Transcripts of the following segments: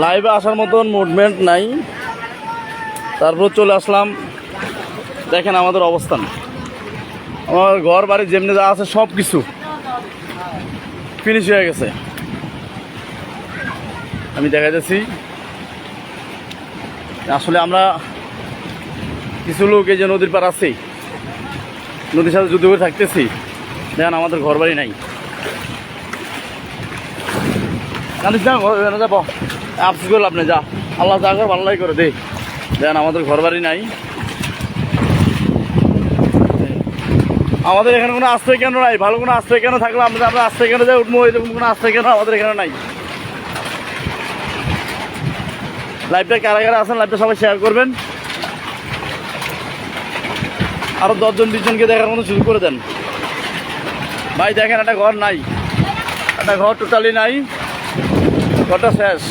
লাইভে আসার মতন মুভমেন্ট নাই। তারপর চলে আসলাম। দেখেন আমাদের অবস্থান। আমার ঘর, বাড়ি যেমনি যা আছে সব কিছু ফিনিশ হয়ে গেছে। আমি দেখা যাচ্ছি। আসলে আমরা কিছু লোক এই যে নদীর পার আছি, নদীর সাথে যুদ্ধ করে থাকতেছি। দেখেন আমাদের ঘর বাড়ি নাই। জানিস না যাব আফসোস করল আপনি যা। আল্লাহ যা করে ভালোই করে দে। দেখেন আমাদের ঘর বাড়ি নাই। আমাদের এখানে কোনো আশ্রয় কেন নাই। ভালো কোনো আশ্রয় কেন থাকলে আমরা আমরা আশ্রয় কেন যাই, উঠবো, এরকম কোনো আশ্রয় কেন আমাদের এখানে নাই। লাইভটা কারা কারা আছেন, লাইভটা সবাই শেয়ার করবেন। আরও দশজন, বিশজনকে দেখার মতো শুরু করে দেন। ভাই, দেখেন, একটা ঘর নাই। একটা ঘর টোটালি নাই। ঘরটা শেষ।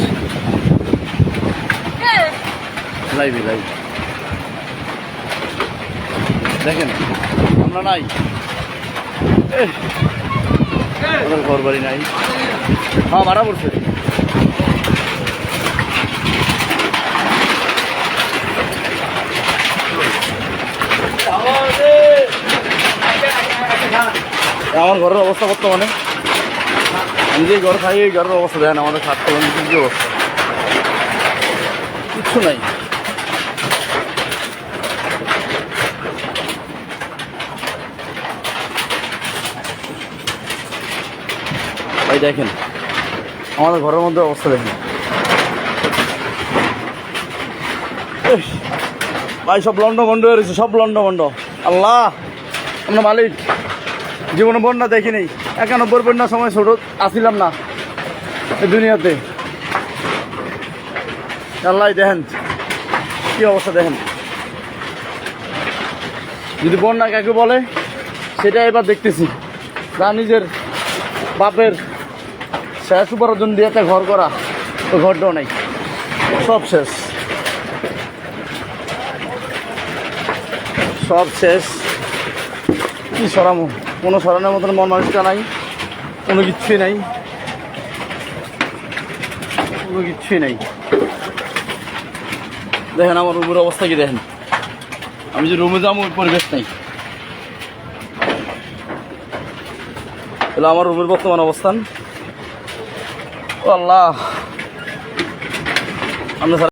লাইভে লাইভ দেখেন আমরা নাই। আমাদের ঘর বাড়ি নাই। হ্যাঁ ভাড়া পড়ছে। আমার ঘরের অবস্থা বর্তমানে। ঘর খাই, এই ঘরের অবস্থা দেখেন, আমাদের কলম কি অবস্থা। কিচ্ছু নাই। ভাই, দেখেন, আমাদের ঘরের মধ্যে অবস্থা দেখেন। ভাই, সব লন্ড বন্ড হয়ে রয়েছে, সব লন্ড বন্ড আল্লাহ, আমরা মালিক। জীবনে বন্যা দেখিনি। একানব্বই বন্যার সময় ছোট আসিলাম না দুনিয়াতে। আল্লাহ দেখেন কি অবস্থা দেখেন। যদি বন্যা কাকে বলে সেটা এবার দেখতেছি। তা নিজের বাপের শেষ উপার্জন একটা ঘর করা, তো ঘরটাও নেই। সব শেষ। সব শেষ। কি সরামো কোনো সরানোর মতন মন মানুষটা নাই, কোনো কিচ্ছুই নাই। কোনো কিচ্ছুই নাই। দেখেন আমার রুমের অবস্থা কি দেখেন? আমি যে রুমে যাব, ওই পরিবেশ নেই। তাহলে আমার রুমের বর্তমান অবস্থান? আল্লাহ! আমরা